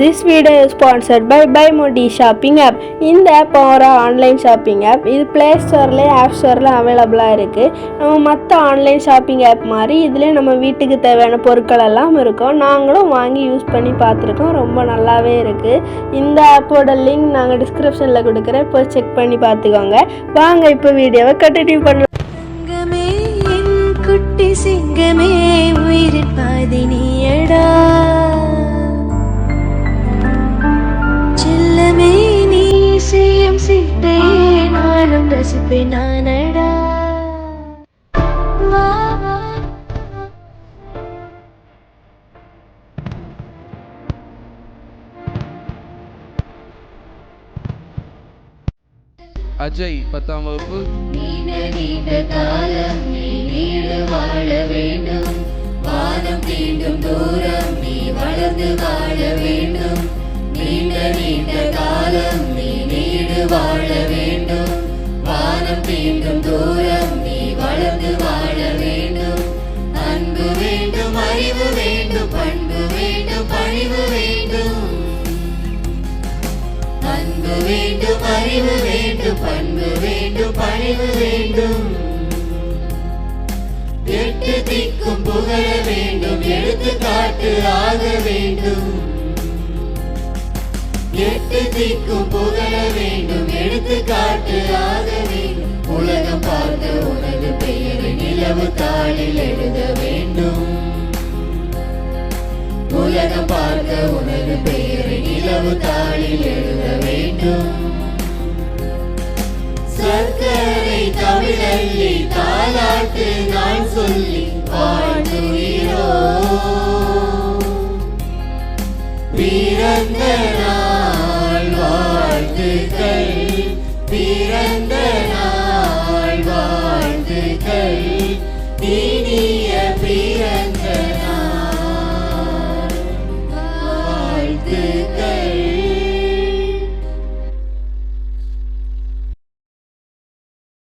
This video sponsored by by Modi shopping app இந்த app ஒரு online shopping app இது play ஸ்டோர்லேயே app ஸ்டோரில் அவைலபிளாக இருக்குது நம்ம மற்ற ஆன்லைன் ஷாப்பிங் ஆப் மாதிரி இதுலேயே நம்ம வீட்டுக்கு தேவையான பொருட்கள் எல்லாம் இருக்கும். நாங்களும் வாங்கி யூஸ் பண்ணி பார்த்துருக்கோம். ரொம்ப நல்லாவே இருக்குது இந்த ஆப்போட லிங்க் நாங்கள் டிஸ்கிரிப்ஷனில் கொடுக்குறேன். போய் செக் பண்ணி பார்த்துக்கோங்க. வாங்க இப்போ வீடியோவை கண்டினியூ பண்ணலாம். சிங்கமே நானடா. அஜய் பத்தாம் வகுப்பு. நீண்ட நீண்ட காலம் நீ நீடு வாழ வேண்டும். வானம் தீண்டும் தூரம் நீ வளர்ந்து வாழ வேண்டும். நீண்ட நீண்ட வானம் தீண்டும் தூரம் நீ வளர்ந்து வாழ வேண்டும். அன்பு வேண்டும் அறிவு வேண்டும் பண்பு வேண்டும் பணிவு வேண்டும். அன்பு வேண்டும் அறிவு வேண்டும் பண்பு வேண்டும் பணிவு வேண்டும். எட்டு திக்கும் புகழ வேண்டும் எடுத்து காட்டு ஆக வேண்டும். எட்டு திக்கும் புகழ உலகம் பார்க்க உனது பெயரை நிலவு தாளில் எழுத வேண்டும். சர்க்கரை தமிழல்லி தாலாட்டு நான் சொல்லி வாழ்த்துகிறோ. பிறந்த நாள் வாழ்த்துக்கள் பிறந்த நாள் வாழ்த்துக்கள். இனிய பிற